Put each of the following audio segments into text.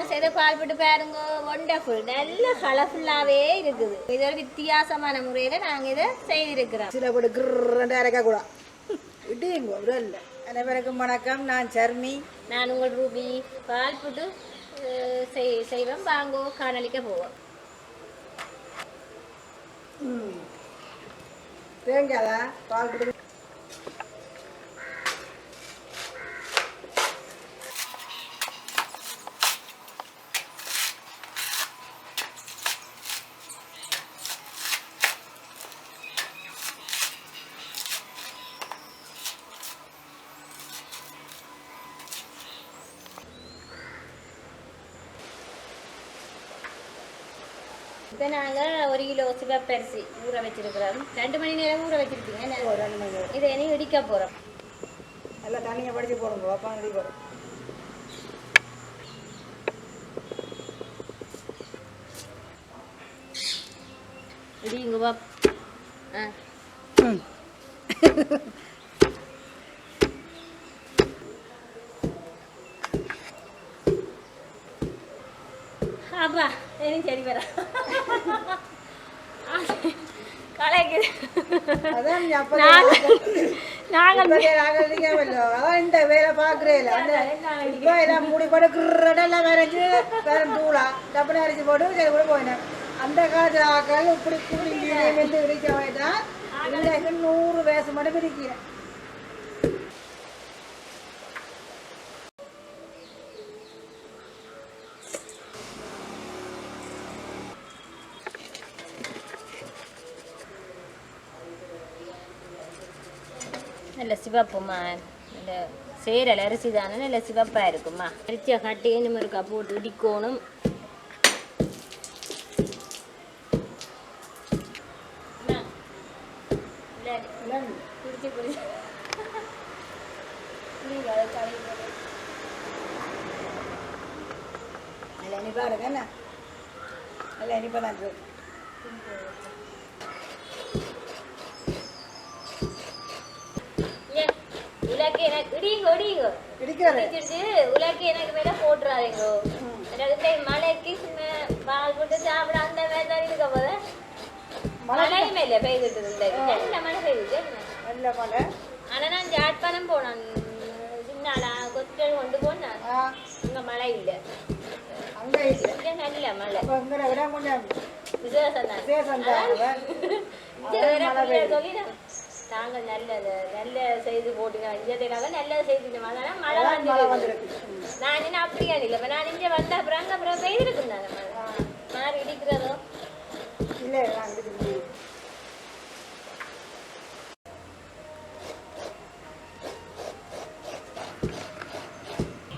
நாங்க செய்த பால் போட்டு பாருங்க. ஒண்டர்ஃபுல் நல்ல கலர்ஃபுல்லாவே இருக்குது. இது ஒரு வித்தியாசமான முறையில நாங்க இதை செய்திருக்கிறோம். சில போட்டு கிரண்டு அரைக்க கூட. இடியுங்க ஒரு இல்லை அனைவருக்கும் வணக்கம். நான் சர்மி. நான் உங்கள் ரூபி. பால் போட்டு அஹ், செய்- செய்வோம். வாங்கோ காணொலிக்க போவோம். தேங்காதா பால் இப்போ நாங்கள் ஒரு கிலோ சிவப்பரிசி ஊற வச்சிருக்கிறோம். ரெண்டு மணி நேரம் ஊற வச்சிருக்கீங்க? ஒரு ரெண்டு மணி நேரம். இதை இனி இடிக்க போகிறோம் நல்லா தண்ணியை படிச்சு போடுங்க அப்பா இடி போடும் இடிங்க பா ஆ. அப்பா இனி சரி வர? கலைக்குது அதான் நாங்கள். அதான் இந்த வேலை பார்க்குறேன் இப்போ எல்லாம் மூடி போட்டு கிரடெல்லாம் வரைஞ்சி வேற தூளா டப்புனு அரைச்சி போட்டு சரி கூட போயினேன் அந்த காலத்து ஆக்கள் இப்படி இப்படி வந்து இடிக்க வேண்டாம் இன்றைக்கு நூறு வயசு மட்டும் பிரிக்கிறேன். நல்ல சிவப்புமா நல்ல சேரல் அரிசி தானே நல்ல சிவப்பாக இருக்குமா அரிசியை கட்டி நம்ம இருக்கா போட்டு இடிக்கணும் அம்மா, விளையாடு. குடிச்சு குடிச்சு நீங்க நல்ல இனிப்பா இருக்கு நல்ல இனிப்பா தான் இருக்கு உலக்கு எனக்கு இடிங்க இடிங்க இடிக்கிறது இடிச்சிட்டு உலக்கு எனக்கு மேல போட்டுறாதீங்க இந்த மழைக்கு சும்மா பால் போட்டு சாப்பிட அந்த மாதிரி தான் இருக்க போத மழையுமே இல்லை. பெய்துட்டு இருந்தது நல்ல மழை பெய்யுது நல்ல மழை ஆனா நான் ஜாட்பானம் போனேன். சின்னாலா கொத்தல் கொண்டு போனேன். ஆ. இங்க மழை இல்லை. அங்கே இல்லை. இங்க நல்ல மழை அப்போ இங்கே விட கொஞ்சம் விசேஷம் தான் விசேஷம் தான் இங்க வேற பிள்ளைகள் சொல்லிடும் நாங்கள் நல்லது நல்ல செய்து போட்டுங்க. இஞ்சத்தையிலாக நல்ல செய்து மழை மழை வந்து வந்துருக்கு. நான் என்ன அப்படியா இல்லை. இப்ப நான் இங்க வந்த அப்புறம் அங்க அப்புறம் பெய்திருக்கும் தானே மாறி இடிக்கிறதோ? இல்லை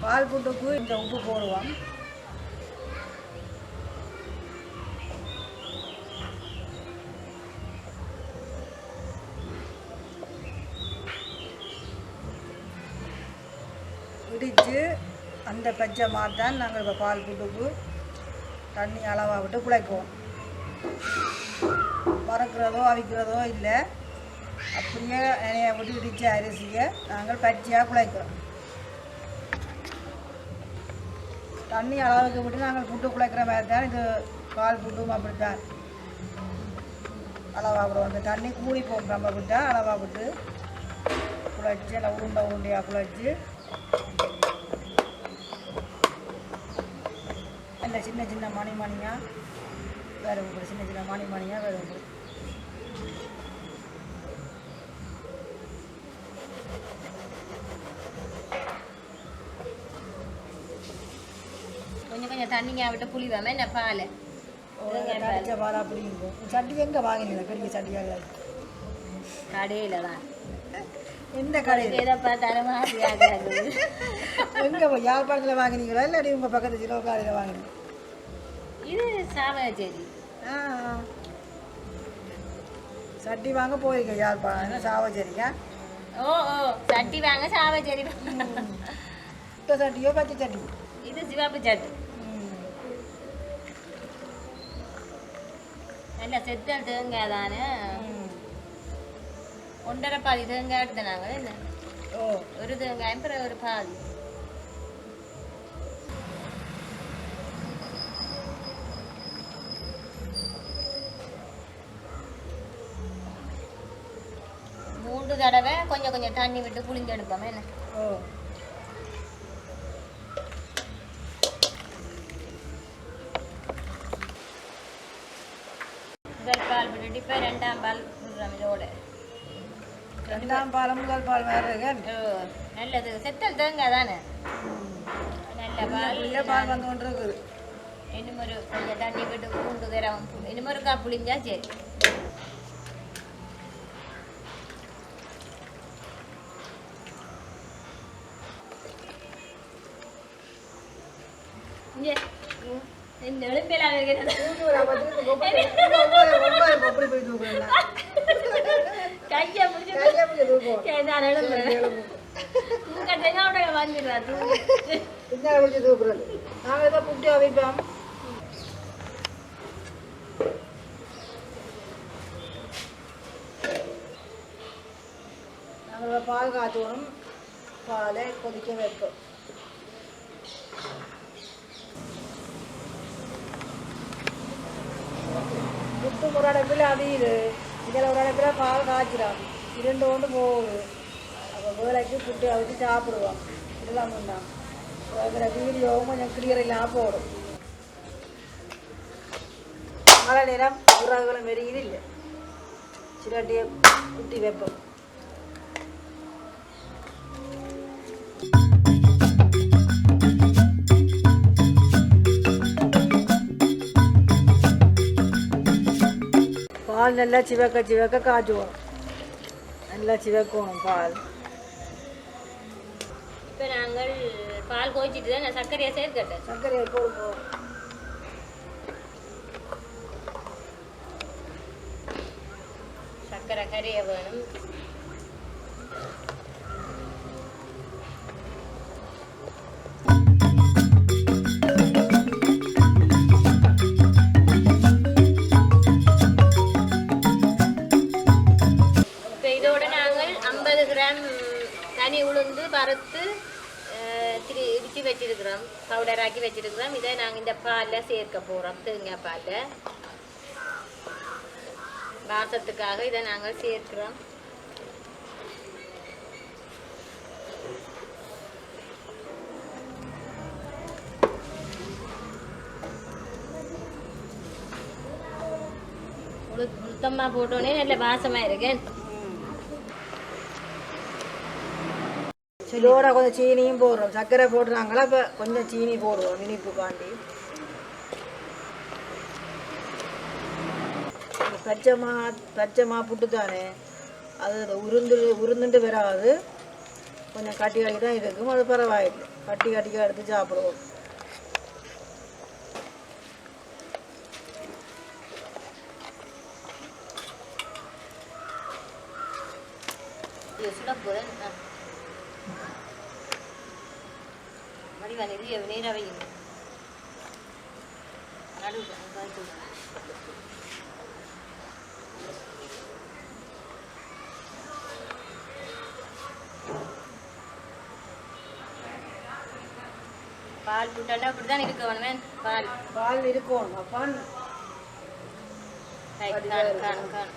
பால் புட்டுக்கு இந்த உப்பு போடுவோம் இடித்து இந்த பச்சை மாதிரி தான் நாங்கள் இப்போ பால் புட்டுக்கு தண்ணி அளவாக விட்டு குழைக்குவோம். மறக்கிறதோ அவிக்கிறதோ இல்லை. அப்படியே எண்ணெயை விட்டு இடித்த அரிசியை நாங்கள் பச்சையாக குழைக்கிறோம். தண்ணி அளவுக்கு விட்டு நாங்கள் புட்டு குழைக்கிற மாதிரி தான் இது பால் புட்டும் அப்படித்தான். அளவாக விடுவோம். அந்த தண்ணி கூடி போகும் நம்ம விட்டால் அளவாக விட்டு குழைச்சி நல்லா உருண்டை உருண்டையாக குழைச்சி அந்த சின்ன சின்ன மணி மணியாக வேறு உங்களுக்கு சின்ன சின்ன மணி மணியாக வேறு உங்களுக்கு? கொஞ்சம் கொஞ்சம் தண்ணிங்க விட்டு புளி வேம என்ன பால்? அடிச்ச பால். அப்படி இருக்கும் சட்டி எங்கே வாங்கினீங்க? பெரிய சட்டியாக கடையில தான் எந்த கடையில்? ஆசையாக எங்கே யாழ்ப்பாணத்தில் வாங்கினீங்களா? இல்லாட்டி உங்கள் பக்கத்து சிலோ கடையில் வாங்கினீங்க இது சாவச்சேரி ஆ சட்டி வாங்க போயிருங்க யாழ்ப்பாணம் சாவச்சேரிங்க ஓ ஓ. சட்டி வாங்க சாவச்சேரி. இப்போ சட்டியோ பச்சை சட்டி? இது சிவப்பு சட்டி. நல்ல செத்தல் தேங்காய் தானே ஒன்றரை பாதி தேங்காய் எடுத்து நாங்கள் என்ன? ஓ. ஒரு தேங்காய் அப்புறம் ஒரு பாதி. கொஞ்சம் கொஞ்சம் தண்ணி விட்டு புளிஞ்சு எடுப்போம் என்ன? முதல் பால் விட்டுட்டு இப்போ ரெண்டாம் பால் விடுறோம் இதோட. ரெண்டாம் பால் முதல் பால் வேறு நல்லது. செத்தல் தேங்காய் தானே நல்ல பால். பால் வந்து கொண்டு இருக்குது இன்னும் ஒரு கொஞ்சம் தண்ணி விட்டு பூண்டு தரம் இன்னும் ஒரு கா புளிஞ்சா சரி இங்கே. இந்த எழுப்பெல்லாம் இருக்கிறது அப்படி போய் தூக்குறேன் கையை பிடிச்சி கையை பிடிச்சி தூக்குவோம் சரி, நான் எழுப்புறேன். தூக்க தெரியாம வந்துடுறா தூக்கு. பின்னாடி தூக்குறது நாங்கள் இதை குட்டியாக வைப்போம் நாங்கள் பால் காய்ச்சணும் பாலை கொதிக்க வைப்போம். புட்டு ஒரு அடைப்பில் அவியுது இதில் ஒரு அடைப்பில் பால் காய்ச்சிடும் இரண்டு கொண்டு போகுது அப்போ வேலைக்கு புட்டு அவிச்சு சாப்பிடுவோம் இதெல்லாம் பண்ணான் அதில் வீடியோவும் கொஞ்சம் கிளியர் இல்லாமல் போடும் மழை நேரம் உறவுகளும் மெருகிது இல்லை சிலாட்டியை குட்டி வைப்போம் பால் நல்லா சிவக்க சிவக்க காய்ச்சுவோம் நல்லா சிவக்கணும் பால் இப்போ நாங்கள் பால் கோச்சிட்டு தான் நான் சர்க்கரையை சேர்க்கட்டேன் சர்க்கரையை போடுவோம் சர்க்கரை கரைய வேணும் பவுடர் ஆக்கி வச்சிருக்கிறோம். இதை நாங்கள் இந்த பாலில் சேர்க்க போகிறோம் தேங்காய் பாலில். வாசத்துக்காக இதை நாங்கள் சேர்க்கிறோம். உளு- உளுத்தம்மா போட்டோன்னே நல்ல வாசமாக இருக்கேன் இதோட கொஞ்சம் சீனியும் போடுறோம். சர்க்கரை போடுறாங்களா? இப்போ கொஞ்சம் சீனி போடுவோம் இனிப்புக்காண்டி. இந்த பச்சைமா பச்சைமா புட்டு தானே அது உருந்து உருந்துட்டு வராது. கொஞ்சம் கட்டி கட்டி தான் இருக்கும். அது பரவாயில்லை. கட்டி கட்டிக்காக எடுத்து சாப்பிடுவோம். சுட போகிறேன் வடிவா நிறைய காய்ச்சி பால் புட்டாண்டா அப்படி தான் இருக்க வேணுமே. பால். பால் இருக்கும் அப்பான் காணு காணு.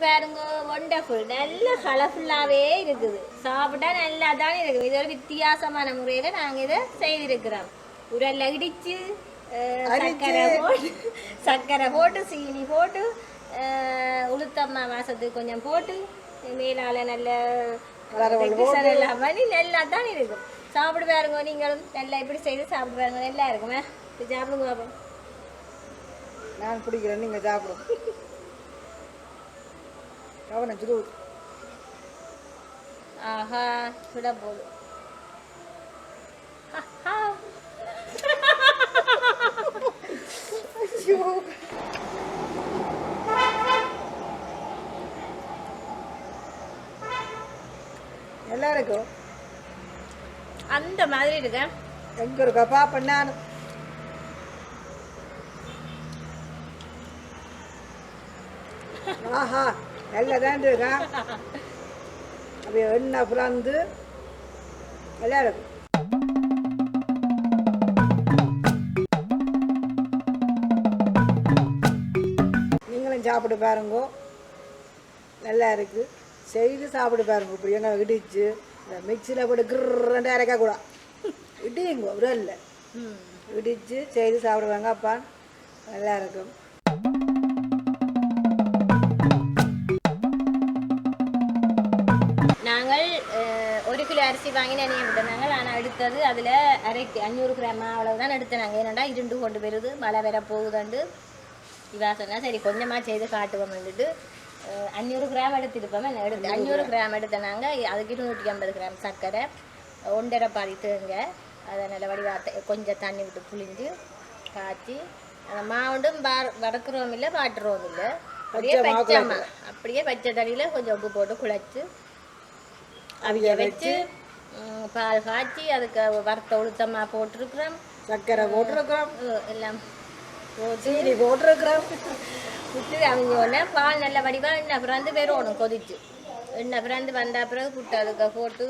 பாருங்க ஒண்டர்ஃபுல் நல்ல கலர்ஃபுல்லாவே இருக்குது. சாப்பிட்டா நல்லா தானே இருக்குது இது ஒரு வித்தியாசமான முறையில நாங்க இதை செய்திருக்கிறோம். உரல்ல அஹ், சர்க்கரை போட்டு சர்க்கரை போட்டு சீனி போட்டு உளுத்தம்மா வாசத்துக்கு கொஞ்சம் போட்டு மேலால நல்ல எல்லாம் பண்ணி நல்லா தான் இருக்கும். சாப்பிடு பாருங்க நீங்களும் நல்லா இப்படி செய்து சாப்பிடு பாருங்க நல்லா இருக்குமே? சாப்பிடுங்க பாப்போம். நான் பிடிக்கிறேன் நீங்கள் சாப்பிடும் ஆஹா சுட போகுது நல்லா இருக்கும் அந்த மாதிரி இருக்கு. எங்க இருக்கா? பாப்பேன் நான். ஆஹா நல்லதான் இருக்கா அப்படியே எண்ணெய் புலந்து? நல்லா இருக்கும் சாப்பிட்டு பாருங்கோ. நல்லா இருக்கு. செய்து சாப்பிட்டு பாருங்க. இப்படி எங்க இடிச்சு இந்த மிக்சியில் போட்டு கிருண்டு அரைக்கக்கூடாது இடியுங்கோ விரல்ல இடிச்சு செய்து சாப்பிடுவாங்க அப்பா. நல்லா இருக்கும். அரிசி வாங்கி நினைய விட்டோம் ஆனால் எடுத்தது அதில் அரை அஞ்சூறு கிராம் அவ்வளவு தான் எடுத்தேன். நாங்கள் ஏன்னாடா இருண்டு கொண்டு போயிருது? மழை வேற போகுதுண்டு. இவா சொன்னா சரி கொஞ்சமாக செய்து காட்டுவோம் வந்துட்டு அஞ்சூறு கிராம் எடுத்துருப்போம் எடுத்து அஞ்சூறு கிராம். எடுத்த நாங்கள் அதுக்கு இருநூற்றி ஐம்பது கிராம் சர்க்கரை ஒன்றரை பாதி தேங்க. அதை நல்ல வடிவாத்த கொஞ்சம் தண்ணி விட்டு புளிஞ்சு காய்ச்சி அந்த மாவுண்டும் வடக்குறோம் இல்லை பாட்டுறோம் இல்லை. அப்படியே பச்சை அப்படியே பச்சை தண்ணியில் கொஞ்சம் உப்பு போட்டு குழைச்சி அவிய வச்சு பால் காய்ச்சி அதுக்கு வறுத்த உளுத்தமா போட்டிருக்கிறோம். சர்க்கரை போட்டிருக்கிறோம். எல்லாம். சீனி போட்டிருக்கிறோம். புட்டு அவங்க உடனே பால் நல்ல வடிவா எண்ணெய் பிறந்து வெறும் கொதிச்சு. எண்ணெய் பிறந்து வந்த பிறகு புட்டு அதுக்கு போட்டு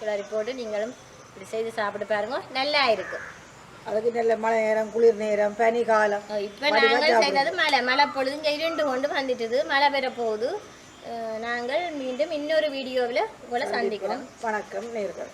கிளறி போட்டு நீங்களும் இப்படி செய்து சாப்பிட்டு பாருங்க. நல்லா இருக்கு. அதுக்கு நல்ல மழை நேரம் குளிர் நேரம் பனி காலம். இப்ப நாங்கள் செய்தது மழை. மழை பொழுது இங்கே இருண்டு கொண்டு வந்துட்டுது. மழை பெற போகுது. நாங்கள் மீண்டும் இன்னொரு வீடியோவில் உங்களை சந்திக்கிறோம். வணக்கம் நேர்கள்.